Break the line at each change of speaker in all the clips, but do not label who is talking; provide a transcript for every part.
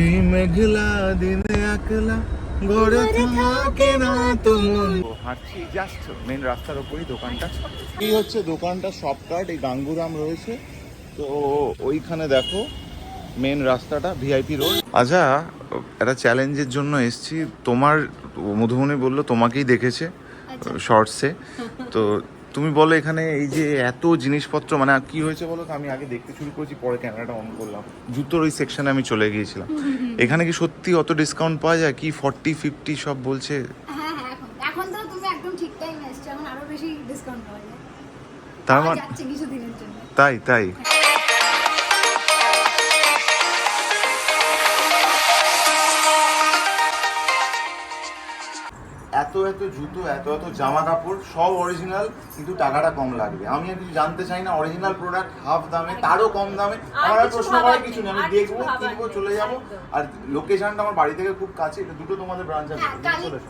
এই মেঘলা দিনে একলা গড়ে থাকে না তোমার হাঁটছি জাস্ট মেন রাস্তার ওপরই দোকানটা এই হচ্ছে দোকানটা শপ কার্ড এই গাঙ্গুরাম রয়েছে। তো ওইখানে দেখো মেন রাস্তাটা ভিআইপি রোড আচ্ছা একটা চ্যালেঞ্জের জন্য এসছি। তোমার মধুবনী বলল তোমাকেই দেখেছে শর্টসে তো তুমি বলো এখানে এই যে এত জিনিসপত্র মানে কি হয়েছে বলো আমি আগে দেখতে শুরু করেছি পরে ক্যামেরাটা অন করলাম। জুতোর ওই সেকশনে আমি চলে গিয়েছিলাম। এখানে কি সত্যি অত ডিসকাউন্ট পাওয়া যায়? কি ফর্টি ফিফটি সব বলছে? তার মানে তাই এখন এত জুতো এত এত জামা কাপড় সব অরিজিনাল কিন্তু টাকাটা কম লাগবে। আমি আর কিছু জানতে চাই না অরিজিনাল প্রোডাক্ট হাফ দামে তারও কম দামে। আমার আর প্রশ্ন করার কিছু নেই আমি
আর
দেখব কিনবো চলে যাব। আর লোকেশনটা আমার বাড়ি থেকে খুব কাছে এটা দুটো তোমাদের ব্রাঞ্চ আছে
হ্যাঁ, কালী-
চলে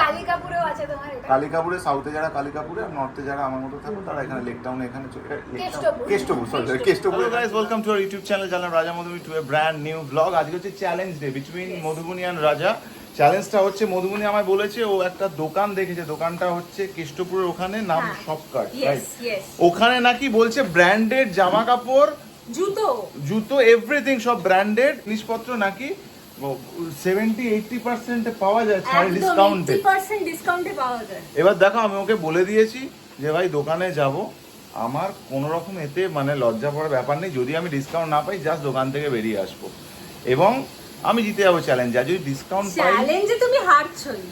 কালিকাপুরেও আছে তোমার
কালিকাপুরে সাউথে যারা কালিকাপুরে আর নর্থে যারা আমার মতো থাকো তারা এখানে লেক টাউনে এখানে
Keshtopur.
Sorry Keshtopur. Guys welcome to our YouTube channel জানলাম Raja Madhubani to a brand new blog আজকে হচ্ছে challenge day between Madhubani and Raja চ্যালেঞ্জটা হচ্ছে মধুবনী আমায় বলেছে ও একটা দোকান দেখেছে দোকানটা হচ্ছে কেষ্টপুরের ওখানে নাম
হ্যাঁ। ইয়েস ইয়েস
ওখানে নাকি বলছে ব্র্যান্ডেড জামা কাপড়
জুতো।
জুতো এভরিথিং সব ব্র্যান্ডেড জিনিসপত্র নাকি সেভেন্টি এইটটি পার্সেন্টে পাওয়া যায় ছাড় ডিসকাউন্টে
80% ডিসকাউন্টে পাওয়া যায়।
এবার দেখো আমি ওকে বলে দিয়েছি যে ভাই দোকানে যাব। আমার কোনো রকম এতে মানে লজ্জা পড়ার ব্যাপার নেই। যদি আমি ডিসকাউন্ট না পাই জাস্ট দোকান থেকে বেরিয়ে আসব। এবং আমি জিতে যাব চ্যালেঞ্জ আর যদি ডিসকাউন্ট পাই
চ্যালেঞ্জে তুমি হারছই।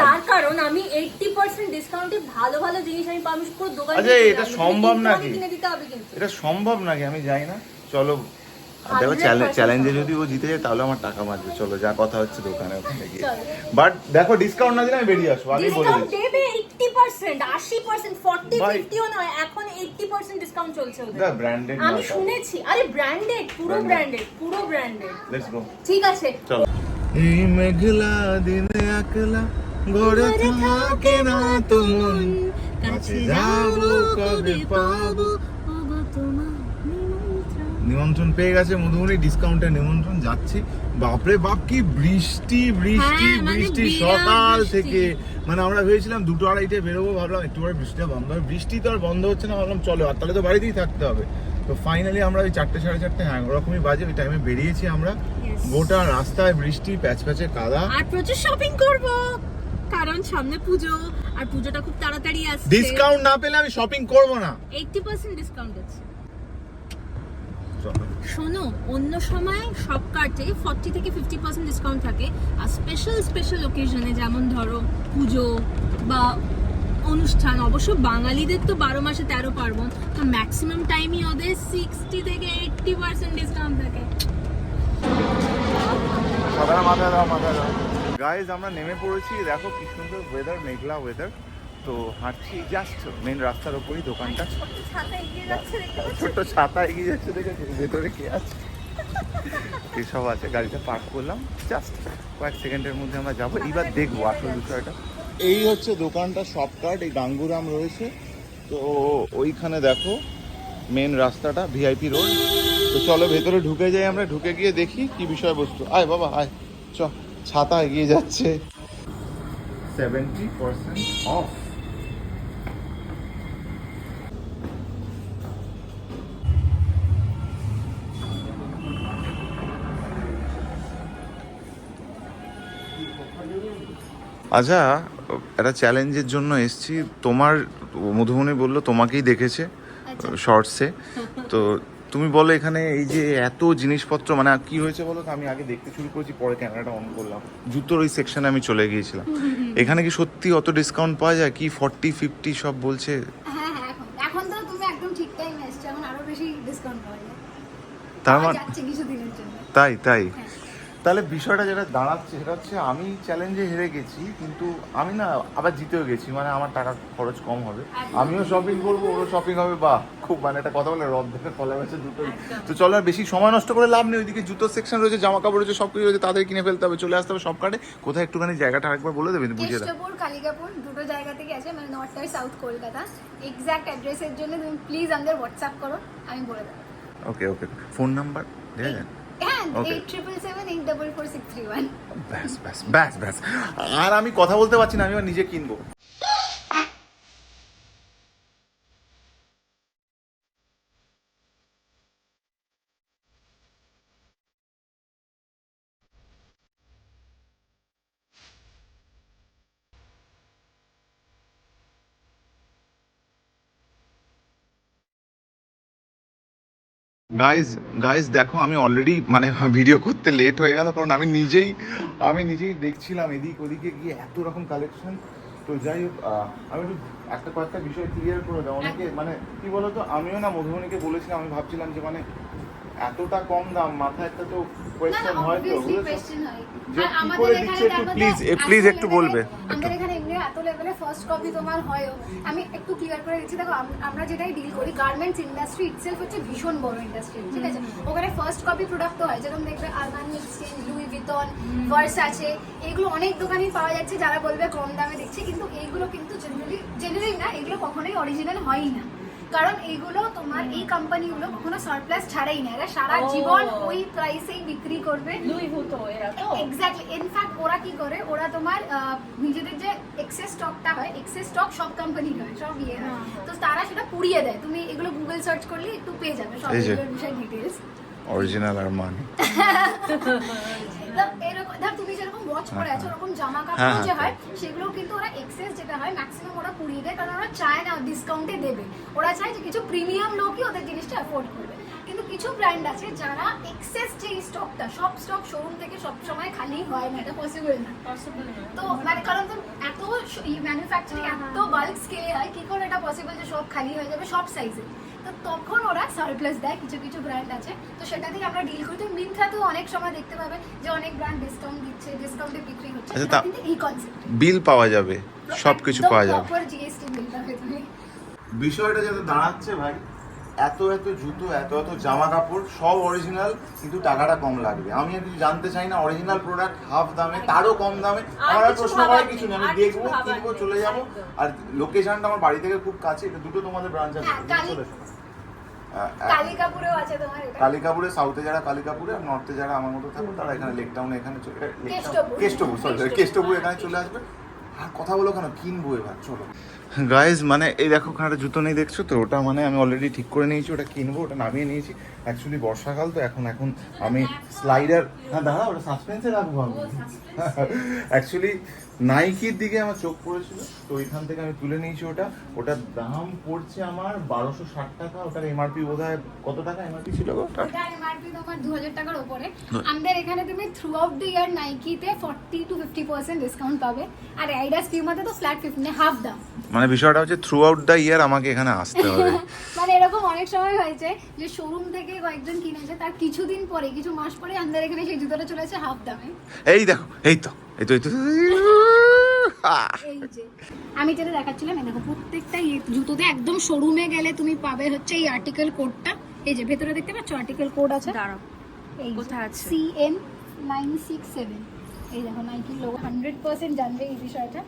তার কারণ আমি 80% ডিসকাউন্টে ভালো ভালো জিনিস আমি পাবো পুরো দোকান
আচ্ছা, এটা সম্ভব নাকি? এটা সম্ভব নাকি? আমি জানি না। চলো দেখো চ্যালেঞ্জে যদি ও জিতে যায় তাহলে আমার টাকা বাঁচবে। চলো যা কথা হচ্ছে দোকানে ওখানে গিয়ে। বাট দেখো ডিসকাউন্ট না দিলে আমি বেরিয়ে আসব আগেই বলে দিচ্ছি।
দেবে 80% 80% 40
ভাই।
50 ও নয় এখন 80% ডিসকাউন্ট চলছে
ব্র্যান্ডেড
আমি শুনেছি আরে ব্র্যান্ডেড পুরো ব্র্যান্ডেড পুরো ব্র্যান্ডেড ঠিক আছে।
এই মেঘলা দিনে একলা গড়ে থাকে না তো মন কাছে যাব কবে পাবো? নিমন্ত্রণ। পেয়ে গেছে মধুমণি ডিসকাউন্টে নিমন্ত্রণ যাচ্ছি। বাপরে বাপ কি বৃষ্টি বৃষ্টি
হ্যাঁ, মানে
বৃষ্টি সকাল থেকে। মানে আমরা ভেবেছিলাম দুটো আড়াইটে বেরোবো ভাবলাম একটু পরে বৃষ্টিটা বন্ধ হবে। বৃষ্টি তো আর বন্ধ হচ্ছে না ভাবলাম চলো আর তাহলে তো বাড়িতেই থাকতে হবে। তো ফাইনালি আমরা ওই চারটে সাড়ে চারটে হ্যাঁ ওরকমই বাজে ওই টাইমে বেরিয়েছি আমরা। গোটা রাস্তায় বৃষ্টি প্যাচ প্যাচে কাদা।
আর প্রচুর শপিং করব কারণ সামনে পুজো আর পুজোটা খুব তাড়াতাড়ি আসছে।
ডিসকাউন্ট না পেলে আমি শপিং করব না।
80% ডিসকাউন্ট আছে। শোনো, অন্য সময় সব কার্টে 40 থেকে 50% ডিসকাউন্ট থাকে। আর স্পেশাল স্পেশাল ওকেশনে যেমন ধরো পুজো বা অনুষ্ঠান, অবশ্য বাঙালিদের তো বারো মাসে তেরো পার্বণ, তো ম্যাক্সিমাম টাইমই ওদের সিক্সটি থেকে এইটটি পার্সেন্ট ডিসকাউন্ট থাকে।
গাইজ আমরা নেমে পড়েছি। দেখো কি সুন্দর ওয়েদার মেঘলা ওয়েদার তো হাঁটছি জাস্ট মেন রাস্তার ওপরই দোকানটা।
ছাতা যাচ্ছে দেখতে
ছোট্ট ছাতা এগিয়ে যাচ্ছে দেখেছি ভেতরে কে আছে? এসব আছে গাড়িটা পার্ক করলাম। জাস্ট কয়েক সেকেন্ডের মধ্যে আমরা যাব এইবার দেখব আসল বিষয়টা। এই হচ্ছে দোকানটা কার্ড এই গাঙ্গুরাম রয়েছে। তো ওইখানে দেখো মেন রাস্তাটা ভিআইপি রোড তো চলো ভেতরে ঢুকে যাই আমরা ঢুকে গিয়ে দেখি কি বিষয়বস্তু। আয় বাবা আয় চ ছাতা এগিয়ে যাচ্ছে। সেভেন্টি পার্সেন্ট অফ আচ্ছা একটা চ্যালেঞ্জের জন্য এসছি। তোমার মধুবনী বলল তোমাকেই দেখেছে
আচ্ছা।
শর্টসে তো তুমি বলো এখানে এই যে এত জিনিসপত্র মানে কি হয়েছে বলো তো? আমি আগে দেখতে শুরু করেছি পরে ক্যামেরাটা অন করলাম। জুতোর ওই সেকশনে আমি চলে গিয়েছিলাম। এখানে কি সত্যি অত ডিসকাউন্ট পাওয়া যায়? কি ফর্টি ফিফটি সব বলছে?
হ্যাঁ হ্যাঁ
তার মানে তাই তাই।
হ্যাঁ।
তাহলে বিষয়টা যেটা দাঁড়াচ্ছে সেটা হচ্ছে আমি চ্যালেঞ্জে হেরে গেছি কিন্তু আমি না আবার জিতেও গেছি মানে আমার টাকা খরচ কম হবে। আমিও শপিং করব ওরও শপিং হবে বাহ খুব মানে একটা কথা বলে রদ দেখে কলা গেছে দুটোই তো চলো আর বেশি সময় নষ্ট করে লাভ নেই ওইদিকে জুতো সেকশন রয়েছে জামা কাপড় রয়েছে সব কিছু রয়েছে তাদের কিনে ফেলতে হবে চলে আসতে হবে সব কাটে কোথায় একটুখানি জায়গাটা আরেকবার বলে দেবেন বুঝে দাও।
কেষ্টপুর কালিকাপুর দুটো জায়গা থেকে আছে মানে নর্থ আর সাউথ কলকাতা। এক্সাক্ট অ্যাড্রেসের জন্য তুমি প্লিজ আমাদের হোয়াটসঅ্যাপ করো আমি বলে দেবো।
ওকে ওকে ফোন নাম্বার দেওয়া যায়
হ্যাঁ
ব্যাস ব্যাস ব্যাস ব্যাস। আর আমি কথা বলতে পারছি না আমি নিজে কিনবো। গাইজ গাইজ দেখো, আমি অলরেডি মানে ভিডিও করতে লেট হয়ে গেল, কারণ আমি নিজেই আমি নিজেই দেখছিলাম এদিক ওদিকে গিয়ে এত রকম কালেকশন তো যাই হোক আমি একটু, একটা কয়েকটা বিষয় ক্লিয়ার করে দাও। অনেকে মানে কি বলতো, আমিও না মধুবনীকে বলেছিলাম, আমি ভাবছিলাম যে মানে এতটা কম দাম মাথায় একটা তো কোয়েশ্চেন হয় তো
হয়।
যে কি করে দিচ্ছে একটু
এত
একটু বলবে।
আমাদের এখানে এমনি এত লেভেলে ফার্স্ট কপি তোমার আমি একটু ক্লিয়ার করে দিচ্ছি দেখো আমরা যেটাই ডিল করি গার্মেন্টস ইন্ডাস্ট্রি ইটসেলফ হচ্ছে ভীষণ বড় ইন্ডাস্ট্রি ঠিক আছে? ওখানে ফার্স্ট কপি প্রোডাক্ট হয় যেরকম দেখবে আরমানি এক্সচেঞ্জ লুই ভিতন ভার্স আছে এগুলো অনেক দোকানেই পাওয়া যাচ্ছে যারা বলবে কম দামে দিচ্ছে কিন্তু এইগুলো কিন্তু জেনারেলি জেনারেলি না এগুলো কখনোই অরিজিনাল হয়ই না। কারণ এইগুলো তোমার এই কোম্পানিগুলো কখনো সারপ্লাস ছাড়াই না এরা সারা জীবন ওই প্রাইসেই বিক্রি করবে।
লুই ভুতো এরা তো।
এক্স্যাক্টলি ইনফ্যাক্ট ওরা কি করে? ওরা তোমার আহ, নিজেদের যে এক্সেস স্টকটা হয় এক্সেস স্টক সব কোম্পানির হয় সব ইয়ে হয়।
হ্যাঁ।
তো তারা সেটা পুড়িয়ে দেয়। তুমি এগুলো গুগল সার্চ করলে একটু পেয়ে যাবে সব বিষয়ে ডিটেলস
অরিজিনাল আর মানে
এরকম ওয়াচ পরে আছো ওরকম জামা
হ্যাঁ,
কাপড় যে
হ্যাঁ।
হয় সেগুলো কিন্তু ওরা এক্সেস যেটা হয় ম্যাক্সিমাম ওরা পুড়িয়ে দেয় কারণ ওরা চায় না ডিসকাউন্টে দেবে। ওরা চায় যে কিছু প্রিমিয়াম লোকই ওদের জিনিসটা অ্যাফোর্ড করবে। কিন্তু কিছু ব্র্যান্ড আছে যারা এক্সেস যে স্টকটা সব স্টক শোরুম থেকে সব সময় খালি হয় না এটা পসিবল না।
পসিবল না।
তো মানে কারণ তো এত ম্যানুফ্যাকচারিং এত বাল্ক স্কেলে হয় কি করে এটা পসিবল যে সব খালি হয়ে যাবে সব সাইজে তো তখন ওরা সারপ্লাস দেয় কিছু কিছু ব্র্যান্ড আছে। তো সেটা থেকে আমরা ডিল করি। তো মিন্ত্রাতেও অনেক সময় দেখতে পাবে যে অনেক ব্র্যান্ড ডিসকাউন্ট দিচ্ছে। ডিসকাউন্টে বিক্রি হচ্ছে।
আচ্ছা, তা-
এই কনসেপ্ট
বিল পাওয়া যাবে সব কিছু পাওয়া যাবে। বিষয়টা যাতে দাঁড়াচ্ছে ভাই এত এত জুতো এত এত জামা কাপড় সব অরিজিনাল কিন্তু টাকাটা কম লাগবে। আমি আর কিছু জানতে চাই না অরিজিনাল প্রোডাক্ট হাফ দামে তারও কম দামে। আমার আর
কিছু
প্রশ্ন করার কিছু নেই আমি দেখব কিনবো চলে যাব। আর লোকেশনটা আমার বাড়ি থেকে খুব কাছে এটা দুটো তোমাদের ব্রাঞ্চ আছে
হ্যাঁ, কালী-
চলে এসো। আহ,
কালিকাপুরেও আছে তোমার এটা
কালিকাপুরে সাউথে যারা কালিকাপুরে আর নর্থে যারা আমার মতো থাকবে তারা এখানে লেক টাউনে এখানে
কেষ্টপুর।
সরি
কেষ্টপুর, হ্যাঁ।
এখানে চলে আসবে আর কথা বলো কেন কিনবো এবার চলো গাইজ মানে এই দেখো ওখানে একটা জুতো নেই দেখছ তো? ওটা মানে আমি অলরেডি ঠিক করে নিয়েছি ওটা কিনবো ওটা নামিয়ে নিয়েছি। অ্যাকচুয়ালি বর্ষাকাল তো এখন এখন আমি স্লাইডার হ্যাঁ দাঁড়া ওটা সাসপেন্সে রাখব আমি। অ্যাকচুয়ালি নাইকির দিকে আমার চোখ পড়েছিল তো ওইখান থেকে আমি তুলে নিয়েছি ওটা। ওটার দাম পড়ছে আমার বারোশো ষাট টাকা ওটার এমআরপি বোধ হয় কত টাকা এমআরপি ছিল গো ওটা
এটা এমআরপি তোমার দু হাজার টাকার উপরে আমাদের এখানে তুমি throughout the year নাইকিতে forty to fifty percent discount পাবে। আর অ্যাডিডাস পিউমাতে তো ফ্ল্যাট ফিফটি হাফ দাম।
মানে বিষয়টা হচ্ছে থ্রু আউট দ্য ইয়ার আমাকে এখানে আসতে হবে।
মানে এরকম অনেক সময় হয়েছে যে শোরুম থেকে কয়েকজন কিনেছে তার কিছুদিন পরে কিছু মাস পরে আমাদের এখানে সেই জুতোটা চলে আসে হাফ দামে।
এই দেখো এই তো এই তো এই তো।
এই যে। আমি যেটা দেখাচ্ছিলাম এই দেখো প্রত্যেকটা ইয়ে জুতোতে একদম শোরুমে গেলে তুমি পাবে হচ্ছে এই আর্টিকেল কোডটা এই যে ভেতরে দেখতে পাচ্ছ আর্টিকেল কোড আছে?
দাঁড়াও
এই
কোথায় আছে?
C N nine six seven এই দেখো নাইকি লোগো হান্ড্রেড পার্সেন্ট জানবে এই বিষয়টা।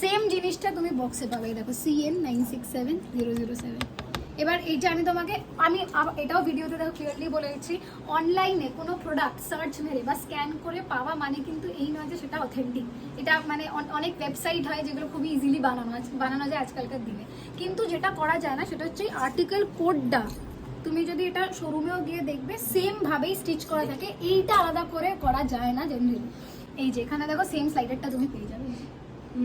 সেম জিনিসটা তুমি বক্সে পাবে দেখো C N nine six seven zero zero seven এবার এইটা আমি তোমাকে আমি এটাও ভিডিওতে দেখো ক্লিয়ারলি বলে দিচ্ছি। অনলাইনে কোনো প্রোডাক্ট সার্চ মেরে বা স্ক্যান করে পাওয়া মানে কিন্তু এই নয় যে সেটা অথেন্টিক এটা মানে অন- অনেক ওয়েবসাইট হয় যেগুলো খুবই ইজিলি বানানো বানানো যায় আজকালকার দিনে। কিন্তু যেটা করা যায় না সেটা হচ্ছে আর্টিকেল কোডটা তুমি যদি এটা শোরুমেও গিয়ে দেখবে সেম ভাবেই স্টিচ করা থাকে। এইটা আলাদা করে করা যায় না জেনারেলি এই যে এখানে দেখো সেম স্লাইডারটা তুমি পেয়ে যাবে।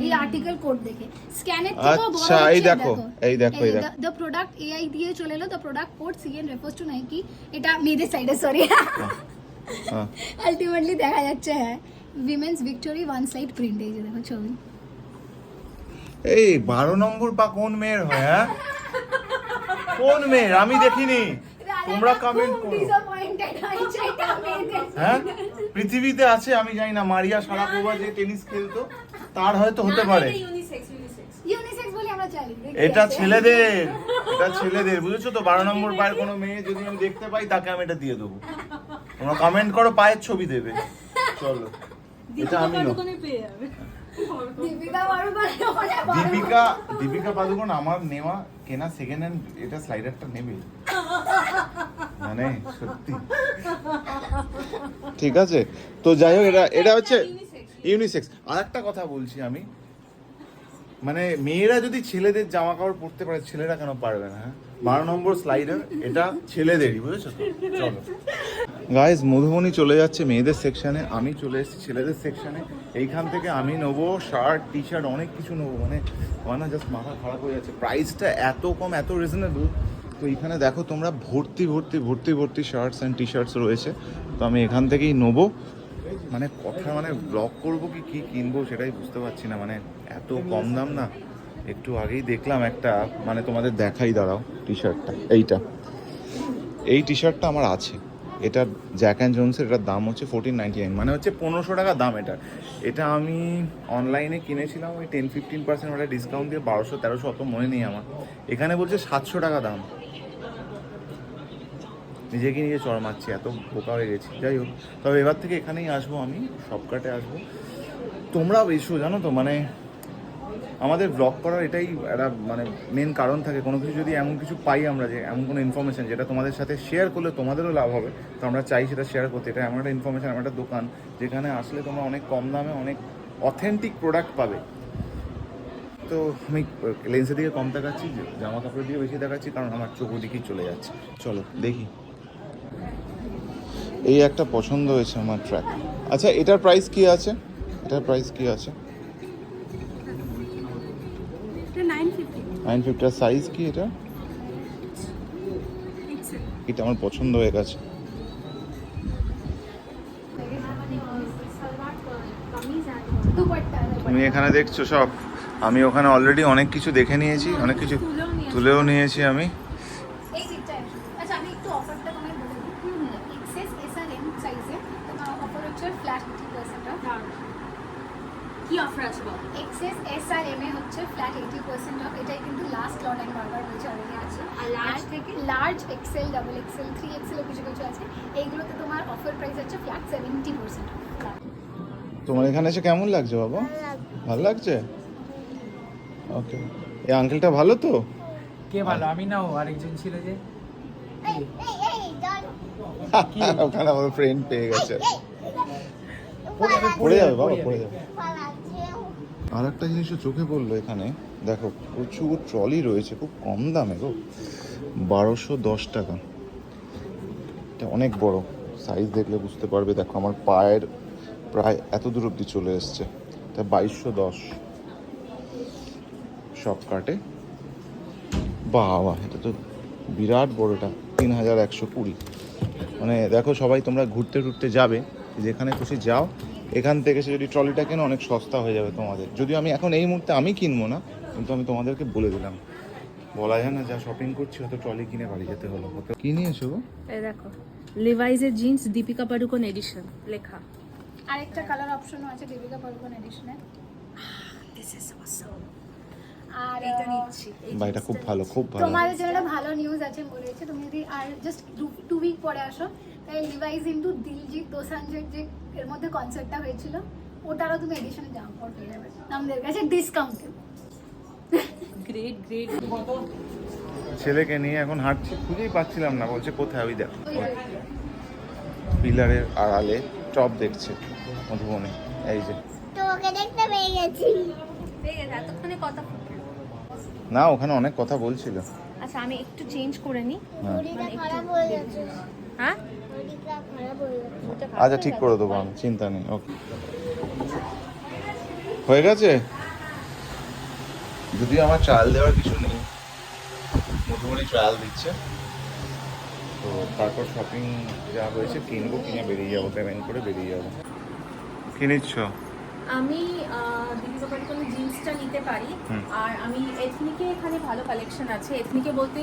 এই আর্টিকেল কোড দেখে। স্ক্যানের থেকেও বড়
আচ্ছা, এই দেখো, এই দেখো, এই দেখো।
দ্য প্রোডাক্ট এআই দিয়ে চলে এলো the product code CN refers to Nike এটা মেয়েদের সাইডে সরি। আলটিমেটলি দেখা যাচ্ছে হ্যাঁ women's victory one side print এই যে দেখো ছবি।
এই বারো নম্বর পা কোন মেয়ের হয় হ্যাঁ? কোন মেয়ের? আমি দেখিনি। তোমরা কমেন্ট করো। হ্যাঁ? পৃথিবীতে আছে আমি জানি না মারিয়া সারাপোভা যে টেনিস খেলতো তার হয়তো হতে পারে।
ইউনিসেক্স ইউনিসেক্স
ইউনিসেক্স বলে আমরা চালি
এটা ছেলেদের এটা ছেলেদের বুঝেছ তো? বারো নম্বর পায়ের কোনো মেয়ে যদি আমি দেখতে পাই তাকে আমি এটা দিয়ে দেবো। তোমরা কমেন্ট করো পায়ের ছবি দেবে। চলো। এটা আমি।
দীপিকা
দীপিকা পাদুকোন আমার নেওয়া কেনা সেকেন্ড হ্যান্ড এটা স্লাইডারটা নেবে। মানে সত্যি। ঠিক আছে। তো যাই হোক এটা এটা হচ্ছে ইউনিসেক্স আর একটা কথা বলছি আমি। মানে মেয়েরা যদি ছেলেদের জামা কাপড় পরতে পারে ছেলেরা কেন পারবে না হ্যাঁ? বারো নম্বর স্লাইডার এটা ছেলেদেরই বুঝেছ চলো। গাইজ মধুবনী চলে যাচ্ছে মেয়েদের সেকশনে আমি চলে এসেছি ছেলেদের সেকশনে এইখান থেকে আমি নেব শার্ট টি শার্ট অনেক কিছু নেব। মানে আমার না জাস্ট মাথা খারাপ হয়ে যাচ্ছে। প্রাইসটা এত কম এত রিজনেবল তো এখানে দেখো তোমরা ভর্তি ভর্তি ভর্তি ভর্তি শার্টস অ্যান্ড টি শার্টস রয়েছে। তো আমি এখান থেকেই নেব। মানে কথা মানে ব্লগ করব কি কি কিনবো সেটাই বুঝতে পারছি না। মানে এত কম দাম না। একটু আগেই দেখলাম একটা। মানে তোমাদের দেখাই, দাঁড়াও টি শার্টটা এইটা। এই টি শার্টটা আমার আছে। এটা জ্যাক অ্যান্ড জোনসের এটার দাম হচ্ছে ফোরটিন নাইনটি নাইন মানে হচ্ছে পনেরোশো টাকা দাম এটার এটা আমি অনলাইনে কিনেছিলাম, ওই টেন ফিফটিন পার্সেন্ট ওটা ডিসকাউন্ট দিয়ে বারোশো, তেরোশো, অত মনে নেই আমার। এখানে বলছে সাতশো টাকা দাম। নিজেকে নিজে চড় মারছি, এত বোকা হয়ে গেছি। যাই হোক, তবে এবার থেকে এখানেই আসব আমি শপকাটে আসব। তোমরাও এসো, জানো তো মানে আমাদের ব্লগ করার এটাই একটা মানে মেন কারণ থাকে। কোনো কিছু যদি এমন কিছু পাই আমরা যে, এমন কোনো ইনফরমেশন যেটা তোমাদের সাথে শেয়ার করলে তোমাদেরও লাভ হবে, তো আমরা চাই সেটা শেয়ার করতে। এটা এমন একটা ইনফরমেশন এমন একটা দোকান, যেখানে আসলে তোমরা অনেক কম দামে অনেক অথেন্টিক প্রোডাক্ট পাবে। তো আমি লেন্সের দিকে কম দেখাচ্ছি জামা কাপড়ের দিকে বেশি দেখাচ্ছি কারণ আমার চোখ ওদিকেই চলে যাচ্ছে। চলো, দেখি। এই একটা পছন্দ হয়েছে আমার ট্র্যাক আচ্ছা এটার প্রাইস কি আছে? এটার প্রাইস কি আছে?
নাইন ফিফটি
ফিফটির সাইজ কি এটা? এটা আমার পছন্দ হয়ে গেছে। তুমি এখানে দেখছ সব। আমি ওখানে অলরেডি অনেক কিছু দেখে নিয়েছি অনেক কিছু তুলেও নিয়েছি আমি
এই দিকটা আসো। আচ্ছা আমি একটু অফারটা তোমায় বলে দিই এক্সেস এস আর এম সাইজে তোমার অফার হচ্ছে ফ্ল্যাট এইটি
কি অফার আছে বল?
এক্সেস এস আর এম এ হচ্ছে ফ্ল্যাট এইটি পার্সেন্ট অফ এটাই কিন্তু লাস্ট লট আমি বারবার বলছি অলরেডি আছে।
আর large থেকে?
Large XL double XL three এক্সেলও কিছু কিছু আছে। এইগুলোতে তোমার অফার প্রাইস হচ্ছে ফ্ল্যাট সেভেন্টি পার্সেন্ট
তোমার এখানে এসে কেমন লাগছে বাবা? ভালো লাগছে। ওকে এই আঙ্কেলটা ভালো তো?
কে ভালো? আমি না ও আরেকজন ছিল যে।
ওখানে আমার ফ্রেন্ড পেয়ে গেছে। পড়ে যাবে পড়ে যাবে। আর একটা জিনিসও চোখে পড়ল এখানে, দেখো, প্রচুর ট্রলি রয়েছে, খুব কম দামে গো। বারোশো দশ টাকা। এটা অনেক বড়। সাইজ দেখলে বুঝতে পারবে, দেখো, আমার পায়ের প্রায় এত দূর অব্দি চলে এসছে। তা বাইশশো দশ। সব কাটে। বাবা, এটা তো বিরাট বড়টা তিন হাজার একশো কুড়ি। মানে দেখো সবাই, তোমরা ঘুরতে টুরতে যাবে। যেখানে খুশি যাও এখান থেকে সে যদি ট্রলিটা কেনো অনেক সস্তা হয়ে যাবে তোমাদের। যদিও আমি এখন এই মুহূর্তে আমি কিনবো না কিন্তু আমি তোমাদেরকে বলে দিলাম। বলা যায় না যা শপিং করছি হয়তো ট্রলি কিনে বাড়ি যেতে হলো। কি নিয়েছো গো?
এই দেখো লিভাইজের জিন্স দীপিকা পাডুকোন এডিশন লেখা।
আরেকটা কালার অপশনও আছে দীপিকা পাড়ুকোন এডিশনে
দিস ইজ অসম
আর
এটা নিচ্ছি।
এটা খুব ভালো খুব ভালো।
তোমাদের জন্য ভালো নিউজ আছে বলেছে। তুমি যদি আর জাস্ট টু উইক পরে আসো লিভাইজ ইন্টু দিলজিৎ দোসাঞ্জের যে এর মধ্যে কনসার্টটা হয়েছিল ওটারও তুমি এডিশনে জামা কাপড় পেয়ে যাবে। আমাদের কাছে ডিসকাউন্টে
গ্রেট গ্রেট
ছেলেকে নিয়ে এখন হাঁটছি খুঁজেই পাচ্ছিলাম না বলছে কোথায় ওই দেখো। পিলারের আড়ালে টপ দেখছে মধুবনে এই যে।
তোমাকে দেখতে পেয়ে গেছি।
পেয়ে গেছে এতক্ষণে কথা
না ওখানে অনেক কথা বলছিল।
আচ্ছা আমি একটু চেঞ্জ করে নিই।
হ্যাঁ? আচ্ছা ঠিক করে দেবো আমি চিন্তা নেই ওকে হয়ে গেছে? যদিও আমার ট্রায়াল দেওয়ার কিছু নেই মোটামুটি ট্রায়াল দিচ্ছে তো তারপর শপিং যা হয়েছে কিনবো কিনে বেরিয়ে যাব পেমেন্ট করে বেরিয়ে যাব। কি নিচ্ছ?
আমি দীপিকা পাডুকোনের জিন্সটা নিতে পারি আর আমি এথনিকে এখানে ভালো কালেকশন আছে। এথনিকে বলতে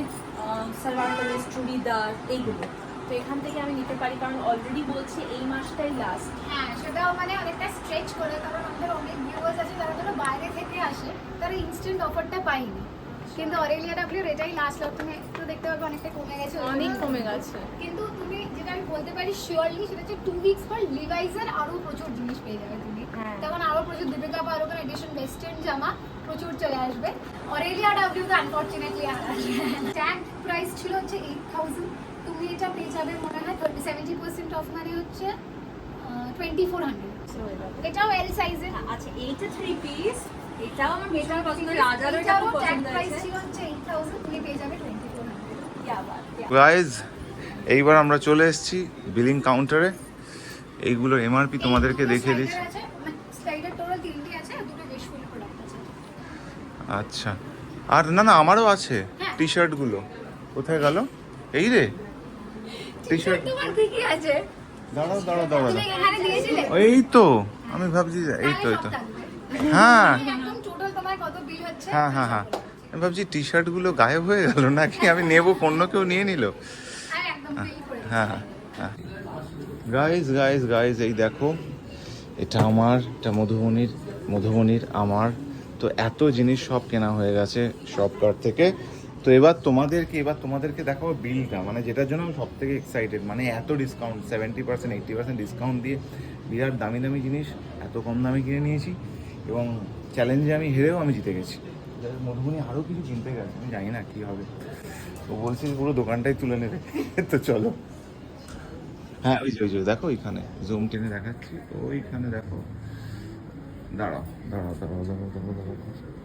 সালোয়ার কামিজ চুড়িদার এইগুলো। তো এখান থেকে আমি নিতে পারি কারণ অলরেডি বলছে এই মাসটাই লাস্ট
হ্যাঁ সেটাও মানে অনেকটা স্ট্রেচ করে কারণ আমাদের অনেক ভিউয়ার্স আছে যারা ধরো বাইরে থেকে আসে তারা ইনস্ট্যান্ট অফারটা পায়নি। কিন্তু অরেলিয়া ডাব্লিউর এটাই লাস্ট লট তুমি একটু দেখতে পাবে অনেকটা কমে গেছে।
অনেক কমে গেছে।
কিন্তু তুমি যেটা আমি বলতে পারি শিওরলি সেটা হচ্ছে টু উইকস পর লিভাইজের আরও প্রচুর জিনিস পেয়ে যাবে তুমি।
হ্যাঁ।
তেমন আরও প্রচুর দীপিকা পাড়ুকন এডিশন ওয়েস্টার্ন জামা প্রচুর চলে আসবে। অরেলিয়া ডাব্লিউ তো আনফর্চুনেটলি আর আসবে ট্যাগ প্রাইস ছিল হচ্ছে এইট থাউজেন্ড এটা পেয়ে যাবে মনে হয় সেভেন্টি পার্সেন্ট অফ মানে হচ্ছে টোয়েন্টি ফোর হান্ড্রেড এটাও এল সাইজের
আচ্ছা এইটা থ্রি পিস এটাও আমার ভীষণ পছন্দ রাজারও এটা
এটাও
খুব পছন্দ
প্রাইস
হয়েছে।
ছিল হচ্ছে এইট থাউজেন্ড তুমি পেয়ে যাবে টোয়েন্টি ফোর হান্ড্রেড।
গাইজ এইবার আমরা চলে এসেছি বিলিং কাউন্টারে এইগুলোর এমআরপি তোমাদেরকে দেখিয়ে দিচ্ছি।
আছে
আচ্ছা। আর না না আমারও আছে
হ্যাঁ।
টি শার্টগুলো কোথায় গেল? এই রে। টি শার্ট
তোমার কি কি আছে।
দাঁড়াও দাঁড়াও দাঁড়াও।
তুমি
এই তো আমি ভাবছি এই তো এই তো। হ্যাঁ। হ্যাঁ হ্যাঁ হ্যাঁ। আমি ভাবছি টি শার্টগুলো গায়েব হয়ে গেল নাকি? আমি নেব অন্য কেউ নিয়ে নিল। হ্যাঁ হ্যাঁ গাইজ গাইজ গাইজ এই দেখো এটা আমার এটা মধুবনির মধুবনির আমার। তো এত জিনিস সব কেনা হয়ে গেছে সব কার্ট থেকে। তো এবার তোমাদেরকে এবার তোমাদেরকে দেখাবো বিলটা। মানে যেটার জন্য আমি সব থেকে এক্সাইটেড মানে এত discount seventy percent eighty percent discount দিয়ে বিরাট দামি দামি জিনিস, এত কম দামে কিনে নিয়েছি। এবং চ্যালেঞ্জে আমি হেরেও আমি জিতে গেছি। মধুবনি আরও কিছু কিনতে গেছে, আমি জানি না কী হবে। তো বলছি পুরো দোকানটাই তুলে নেবে। তো চলো। হ্যাঁ ওই যে ওই যে, দেখো ওইখানে। জুম টেনে দেখাচ্ছি। ওইখানে দেখো। দাঁড়াও দাঁড়াও দাঁড়াও দাঁড়াও দাঁড়াও দাঁড়াও।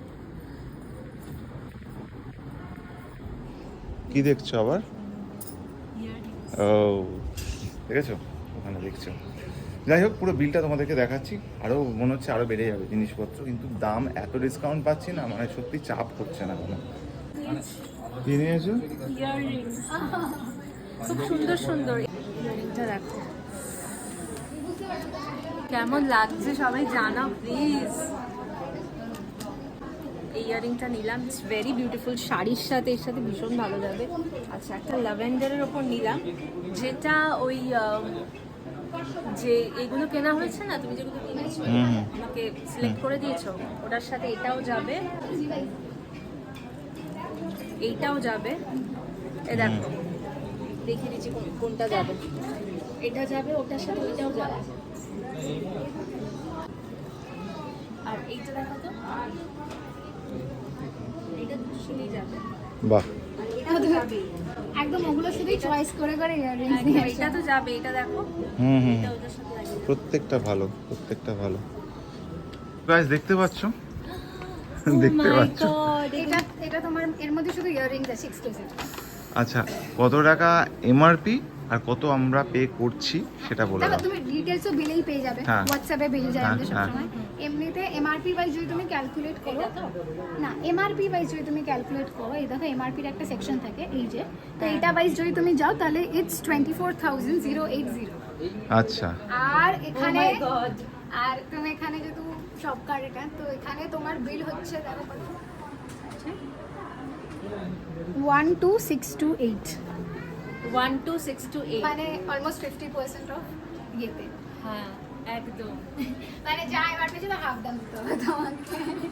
কি দেখছ আবার? ও, দেখেছ? ওখানে দেখছ। যাই হোক, পুরো বিলটা তোমাদেরকে দেখাচ্ছি। আরও মনে হচ্ছে আরও বেড়ে যাবে জিনিসপত্র, কিন্তু দাম এত ডিসকাউন্ট পাচ্ছি না মানে সত্যি চাপ করছে না কোনো। কি নিয়েছো?
সুন্দর সুন্দর। কেমন লাগছে সবাই জানাও প্লিজ এই ইয়ারিংটা নিলাম। ইটস ভেরি বিউটিফুল শাড়ির সাথে এর সাথে ভীষণ ভালো যাবে। আচ্ছা একটা ল্যাভেন্ডারের ওপর নিলাম যেটা ওই যে এগুলো কেনা হয়েছে না তুমি যেগুলো কিনেছো। আমাকে সিলেক্ট করে দিয়েছ ওটার সাথে এটাও যাবে। এইটাও যাবে। এ দেখো দেখিয়ে দিচ্ছি কোন- কোনটা যাবে। এটা যাবে ওটার সাথে ওইটাও যাবে। আর এইটা দেখো তো।
বাহ।
একদম ওগুলো শুধুই চয়েস করে করে
এটা তো যাবে এটা দেখো।
হুম হুম। প্রত্যেকটা ভালো প্রত্যেকটা ভালো। গাইস দেখতে পাচ্ছ?
Oh
দেখতে পাচ্ছ?
এটা এটা তোমার এর মধ্যে শুধু ইয়াররিংস আছে এক্সক্লুসিভ
আচ্ছা কত টাকা এমআরপি আর কত আমরা পে করছি সেটা বলে দাও।
তুমি ডিটেলসও বিলেই পেয়ে যাবে।
হ্যাঁ।
হোয়াটসঅ্যাপে বিল যায় আমাদের
হ্যাঁ,
সবসময়। এমনিতে এমআরপি ওয়াইজ যদি তুমি ক্যালকুলেট করো না এমআরপি ওয়াইজ যদি তুমি ক্যালকুলেট করো এই দেখো এমআরপির একটা সেকশন থাকে এই যে। তো
হ্যাঁ।
এটা ওয়াইজ যদি তুমি যাও তাহলে it's twenty four thousand zero eight zero
আচ্ছা।
আর
Oh
এখানে. আর তুমি এখানে যেহেতু সব কার্ড এটা তো এখানে তোমার বিল হচ্ছে দেখো one two six two eight
One, two, six, two, eight.
মানে অলমোস্ট ফিফটি পার্সেন্ট অফ ইয়েতে।
হ্যাঁ একদম।
মানে যা এবার পেয়েছে তো হাফ দাম দিতে হবে তোমাকে।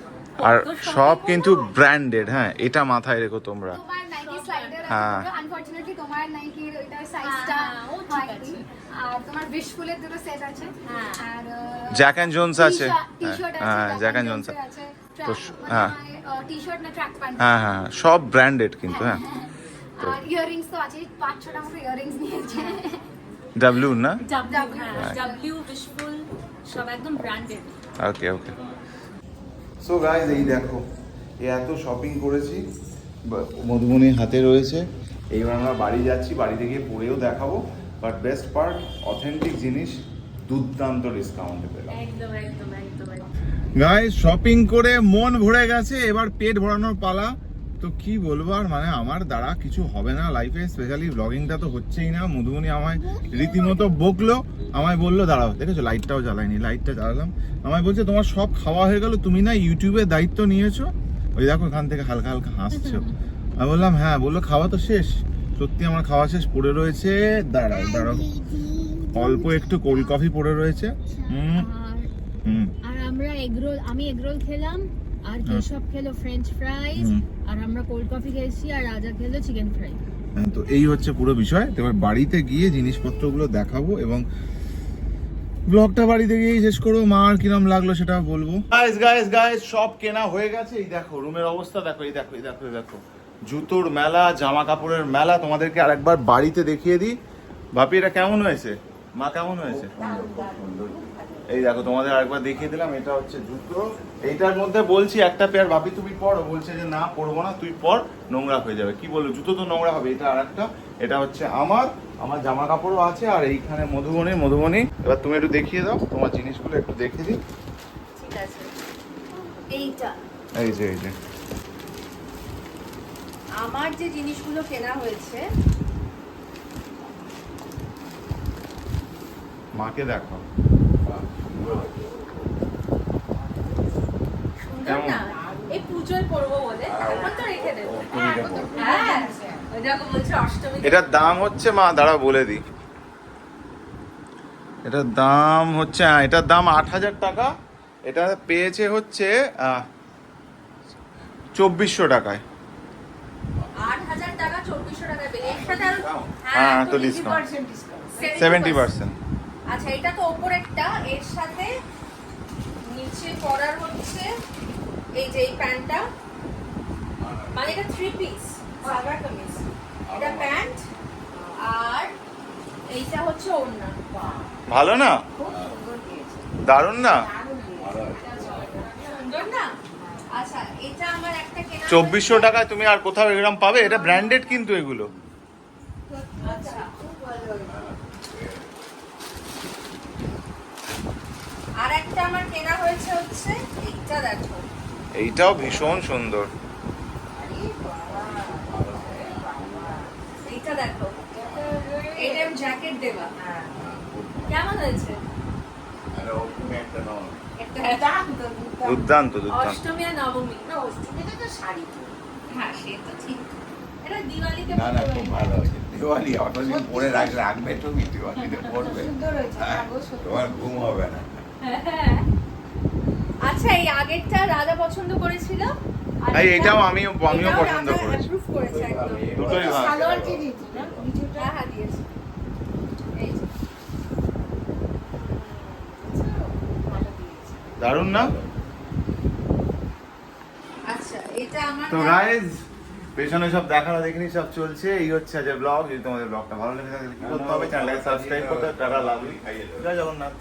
আর সব কিন্তু ব্র্যান্ডেড হ্যাঁ এটা মাথায় রেখো তোমরা।
তোমার নাইকি স্লাইডার
হ্যাঁ।
আছে আনফরচুনেটলি তোমার নাইকির ওইটার সাইজটা
হ্যাঁ, ও ঠিক আছে।
আর তোমার বিশফুলের দুটো সেট আছে।
হ্যাঁ।
আর
জ্যাক অ্যান্ড জোনস আছে।
টি আছে
হ্যাঁ জ্যাক অ্যান্ড জোনস তো হ্যাঁ।
টি শার্ট না ট্র্যাক প্যান্ট
হ্যাঁ হ্যাঁ হ্যাঁ, সব ব্র্যান্ডেড কিন্তু হ্যাঁ।
তো আছে পাঁচ ছটা মতো ইয়াররিংস নিয়েছে।
ডাব্লিউ না?
ডাব্লিউ বিশফুল সব একদম branded
okay okay so guys এই দেখো এত শপিং করেছি মধুবনী হাতে রয়েছে। এইবার আমরা বাড়ি যাচ্ছি বাড়িতে গিয়ে পরেও দেখাবো। বাট বেস্ট পার্ট অথেন্টিক জিনিস দুর্দান্ত ডিসকাউন্টে পেলাম।
একদম একদম একদম একদম।
গাইজ শপিং করে মন ভরে গেছে এবার পেট ভরানোর পালা। তো কি বলব আর মানে আমার দ্বারা কিছু হবে না লাইফে স্পেশালি ব্লগিংটা তো হচ্ছেই না। মধুবনী আমায় রীতিমতো বকলো আমায় বলল দাঁড়াও দেখেছ? লাইটটাও জ্বালাইনি লাইটটা জ্বালালাম। আমায় বলছে তোমার সব খাওয়া হয়ে গেল তুমি না ইউটিউবের দায়িত্ব নিয়েছো? ওই দেখো এখান থেকে হালকা হালকা হাসছো। আমি বললাম হ্যাঁ বলল খাওয়া তো শেষ। সত্যি আমার খাওয়া শেষ পড়ে রয়েছে। দাঁড়াও দাঁড়াও। অল্প একটু কোল্ড কফি পড়ে রয়েছে। হুম
আর
হুম।
আর আমরা এগরোল আমি এগরোল খেলাম আর কেশব খেলো ফ্রেঞ্চ ফ্রাইজ। আর আমরা কোল্ড কফি খেয়েছি আর রাজা খেলো চিকেন ফ্রাই
হ্যাঁ, তো এই হচ্ছে পুরো বিষয়। তো এবার বাড়িতে গিয়ে জিনিসপত্রগুলো দেখাবো এবং ব্লগটা বাড়িতে গিয়ে শেষ করব। মা আর কিরম লাগল সেটা বলব। গাইস গাইস গাইস সব কেনা হয়ে গেছে। এই দেখো রুমের অবস্থা দেখো এই দেখো এই দেখো এই দেখো। জুতোর মেলা জামা কাপড়ের মেলা তোমাদেরকে আরেকবার বাড়িতে দেখিয়ে দিই। বাপি এটা কেমন হয়েছে? মা কেমন হয়েছে? এই দেখো তোমাদের আরেকবার দেখিয়ে দিলাম এটা হচ্ছে জুতো। এইটার মধ্যে বলছি একটা পেয়ার ভাবি তুমি পরো বলছে যে না পরবো না তুই পর নোংরা হয়ে যাবে। কি বলব জুতো তো নোংরা হবে এটা আর একটা এটা হচ্ছে আমার আমার জামা কাপড়ও আছে আর এইখানে মধুবনী মধুবনী। এবার তুমি একটু দেখিয়ে দাও তোমার জিনিসগুলো একটু দেখিয়ে দিই।
ঠিক আছে। এইটা।
এই যে এই যে।
আমার যে জিনিসগুলো কেনা হয়েছে
মাকে দেখো
এই পুজোয় পরবো বলে এখন তো রেখে দেবো।
তুমি এটা পরো।
হ্যাঁ
এটার দাম হচ্ছে মা দাঁড়া বলে দিই। এটার দাম হচ্ছে হ্যাঁ, এটার দাম আট হাজার টাকা। এটা পেয়েছে হচ্ছে চব্বিশশো টাকায়। হ্যাঁ,
হ্যাঁ
তো
ডিসকাউন্ট
সেভেন্টি পার্সেন্ট
আচ্ছা এটা তো ওপরেরটা। এর সাথে নিচে পরার হচ্ছে এই যে এই প্যান্টটা। মানে এটা থ্রি পিস সালভার কামিজ। এটা প্যান্ট আর এইটা হচ্ছে ওড়না।
ভালো না? দারুণ না?
সুন্দর না? আচ্ছা এটা আমার একটা
চব্বিশশো টাকায় তুমি আর কোথাও এরকম পাবে? এটা ব্র্যান্ডেড কিন্তু এগুলো
আচ্ছা আর একটা আমার কেনা হয়েছে হচ্ছে এইটা দেখো
এইটাও ভীষণ সুন্দর।
এইটা দেখো। এটা জ্যাকেট দেবা। কেমন হয়েছে?
দুর্দান্ত দুর্দান্ত।
অষ্টমী আর নবমী। না অষ্টমীতে তো শাড়ি হ্যাঁ সে তো ঠিক। এটা দিওয়ালিতে
না না খুব ভালো আছে দিওয়ালি অতদিন পরে রাখ রাখবে তুমি দিওয়ালিতে পড়বে হ্যাঁ, তোমার ঘুম হবে না।
হ্যাঁ। আচ্ছা এই আগেরটা রাজা পছন্দ করেছিল। আর
এটাও আমিও- আমিও পছন্দ করেছি।
approve করেছে। একদম।
দুটোই ভালো।
সালোয়ার কি দিয়েছি? না? হ্যাঁ, হ্যাঁ, দিয়েছি।
দারুণ না?
আচ্ছা এটা আমার
তো গাইজ পেছনে সব দেখানো দেখিনি সব চলছে। এই হচ্ছে যে ব্লগ যদি তোমাদের ব্লগটা ভালো লেগে থাকে তাহলে কি করতে হবে? চ্যানেলটাকে সাবস্ক্রাইব করতে হবে। টাটা লাভ জয় জগন্নাথ।